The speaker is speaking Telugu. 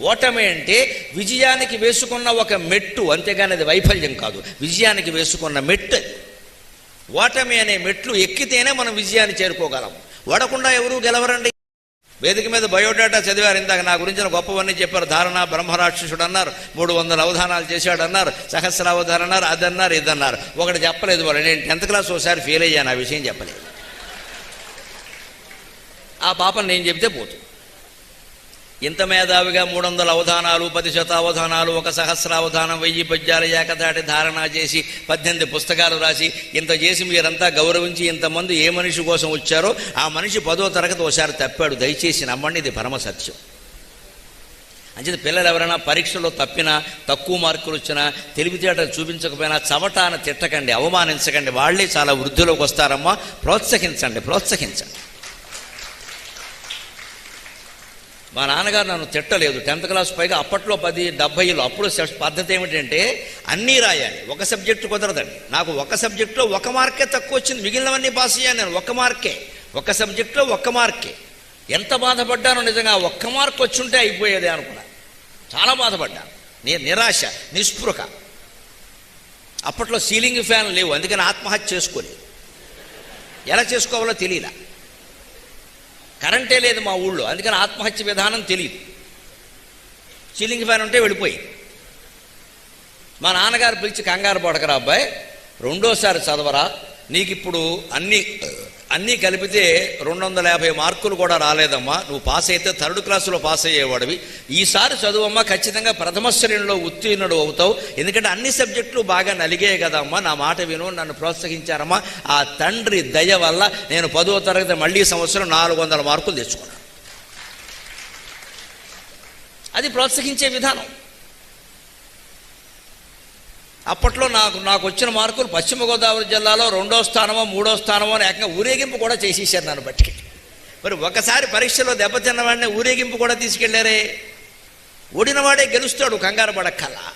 ఓటమి అంటే విజయానికి వేసుకున్న ఒక మెట్టు అంతేగాని అది వైఫల్యం కాదు. విజయానికి వేసుకున్న మెట్టు. ఓటమి అనే మెట్లు ఎక్కితేనే మనం విజయాన్ని చేరుకోగలం. ఓడకుండా ఎవరూ గెలవరండి. వేదిక మీద బయోడేటా చదివారు ఇందాక నా గురించిన గొప్పవన్నీ చెప్పారు. ధారణ బ్రహ్మరాక్షసుడు అన్నారు మూడు వందల అవధానాలు చేశాడు అన్నారు సహస్రావధానం అన్నారు అదన్నారు ఇదన్నారు. ఒకటి చెప్పలేదు వాళ్ళు నేను టెన్త్ క్లాస్ ఒకసారి ఫెయిల్ అయ్యాను ఆ విషయం చెప్పలేదు. ఆ పాపను నేను చెప్తే పోతుంది. ఇంత మేధావిగా మూడు వందల అవధానాలు పది శతావధానాలు ఒక సహస్రావధానం వెయ్యి పద్యాలు ఏకదాటి ధారణ చేసి పద్దెనిమిది పుస్తకాలు రాసి ఇంత చేసి మీరంతా గౌరవించి ఇంతమంది ఏ మనిషి కోసం వచ్చారో ఆ మనిషి పదో తరగతి ఒకసారి తప్పాడు. దయచేసి నమ్మండి ఇది పరమ సత్యం. అంచేత పిల్లలు ఎవరైనా పరీక్షలో తప్పినా తక్కువ మార్కులు వచ్చినా తెలివితేటలు చూపించకపోయినా చవటాన తిట్టకండి అవమానించకండి. వాళ్ళే చాలా వృద్ధిలోకి వస్తారమ్మా. ప్రోత్సహించండి ప్రోత్సహించండి. మా నాన్నగారు నన్ను తిట్టలేదు. టెన్త్ క్లాస్ పైగా అప్పట్లో పది డెబ్బైలో అప్పుడు పద్ధతి ఏమిటంటే అన్నీ రాయాలి. ఒక సబ్జెక్టు కుదరదండి. నాకు ఒక సబ్జెక్టులో ఒక మార్కే తక్కువ వచ్చింది. మిగిలినవన్నీ పాస్ అయ్యాను నేను. ఒక మార్కే. ఒక సబ్జెక్టులో ఒక్క మార్కే. ఎంత బాధపడ్డానో నిజంగా ఒక్క మార్క్ వచ్చుంటే అయిపోయేది అనుకున్నా. చాలా బాధపడ్డాను. నేను నిరాశ నిస్పృహ. అప్పట్లో సీలింగ్ ఫ్యాన్ లేవు. అందుకని ఆత్మహత్య చేసుకోలేదు. ఎలా చేసుకోవాలో తెలియలా. కరెంటే లేదు మా ఊళ్ళో. అందుకని ఆత్మహత్య విధానం తెలియదు సీలింగ్ ఫ్యాన్ ఉంటే వెళ్ళిపోయి. మా నాన్నగారు పిలిచి కంగారు పడకరా అబ్బాయి. రెండోసారి చదవరా. నీకు ఇప్పుడు అన్నీ అన్నీ కలిపితే రెండు వందల యాభై మార్కులు కూడా రాలేదమ్మా. నువ్వు పాస్ అయితే థర్డ్ క్లాసులో పాస్ అయ్యేవాడివి. ఈసారి చదువమ్మా ఖచ్చితంగా ప్రథమ శ్రేణిలో ఉత్తీర్ణుడు అవుతావు. ఎందుకంటే అన్ని సబ్జెక్టులు బాగా నలిగే కదమ్మా. నా మాట విను నన్ను ప్రోత్సహించారమ్మా. ఆ తండ్రి దయ వల్ల నేను పదో తరగతి మళ్ళీ సంవత్సరం నాలుగు వందల మార్కులు తెచ్చుకున్నాను. అది ప్రోత్సహించే విధానం. అప్పట్లో నాకు నాకు వచ్చిన మార్కులు పశ్చిమ గోదావరి జిల్లాలో రెండో స్థానమో మూడో స్థానమో అని ఏకంగా ఊరేగింపు కూడా చేసేసారు నన్ను బట్టి. మరి ఒకసారి పరీక్షలో దెబ్బతిన్న వాడిని ఊరేగింపు కూడా తీసుకెళ్ళారే? ఓడినవాడే గెలుస్తాడు కంగారు పడక్కల్లా